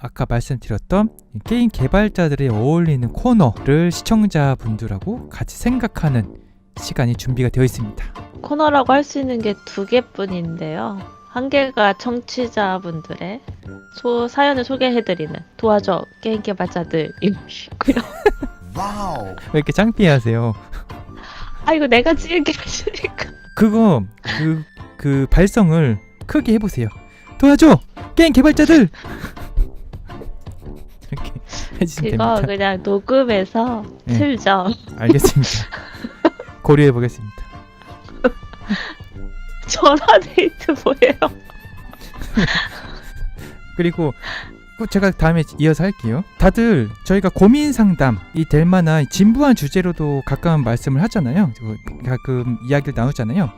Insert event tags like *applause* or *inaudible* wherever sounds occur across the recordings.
아까 말씀드렸던 이 게임 개발자들이 어울리는 코너를 시청자분들하고 같이 생각하는 시간이 준비가 되어 있습니다. 코너라고 할 수 있는 게 두 개뿐인데요. 한 개가 청취자분들의 소, 사연을 소개해드리는 도와줘 게임 개발자들이고요. *laughs* 와우. 왜 이렇게 창피하세요? 아 이거 내가 지은 게 아니니까. 그거 그, 그 발성을 크게 해보세요. 도와줘 게임 개발자들 해주시면 이거 됩니다. 그냥 녹음해서 네. 틀죠. 알겠습니다. *laughs* 고려해 보겠습니다. *laughs* 전화 데이트 뭐예요? *laughs* 그리고 꼭 제가 다음에 이어서 할게요. 다들 저희가 고민 상담 이 될 만한 진부한 주제로도 가끔 말씀을 하잖아요. 그 가끔 이야기를 나누잖아요.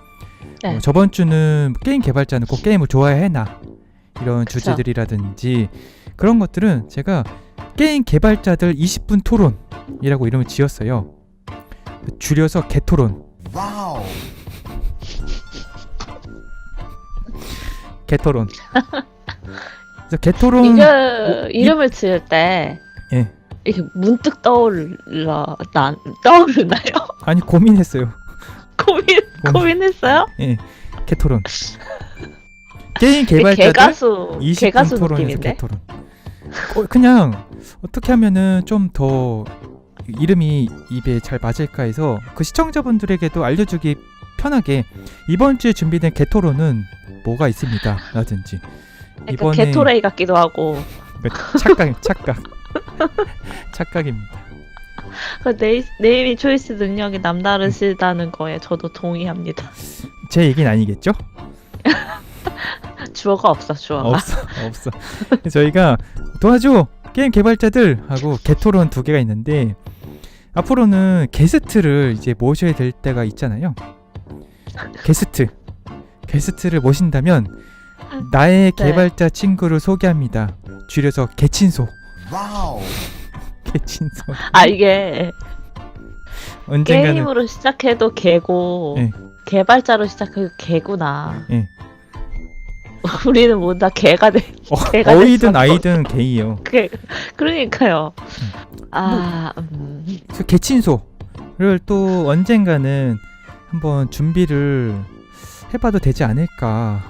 네. 어, 저번 주는 게임 개발자는 꼭 게임을 좋아해나 이런 그쵸. 주제들이라든지 그런 것들은 제가 게임 개발자들 20분 토론이라고 이름을 지었어요. 줄여서 개토론. 와우. *laughs* 개토론. 그래서 개토론 이거 이름을 지을 때 예. 이게 문득 떠올라 난 떠오르나요? *laughs* 아니 고민했어요. 고민 고민. 고민했어요? 예. 개토론. 게임 개 개발자들 개가수 20분 개가수 토론에서 느낌인데. 개토론. 어, 그냥 어떻게 하면은 좀 더 이름이 입에 잘 맞을까 해서 그 시청자분들에게도 알려주기 편하게 이번 주에 준비된 개토론은 뭐가 있습니다. 라든지 이번에- 개토레이 같기도 하고 그 착각 착각 *laughs* 착각입니다. 그 네이, 네이밍 초이스 능력이 남다르시다는 거에 저도 동의합니다. 제 얘기는 아니겠죠? 주어가 없어 주어가. 없어 없어. 저희가 도와줘 게임 개발자들 하고 개토론 두 개가 있는데 앞으로는 게스트를 이제 모셔야 될 때가 있잖아요. 게스트 게스트를 모신다면 나의 네. 개발자 친구를 소개합니다. 줄여서 개친소 와우. 개친소 아 이게 언젠가는 게임으로 시작해도 개고 네. 개발자로 시작해도 개구나. 예. *laughs* 우리는 뭐다 개가 돼. 어, *laughs* 개가 어이든 됐어. 아이든 개이요. 그 그러니까요. 아 음. 그 개친소를 또 언젠가는 한번 준비를 해봐도 되지 않을까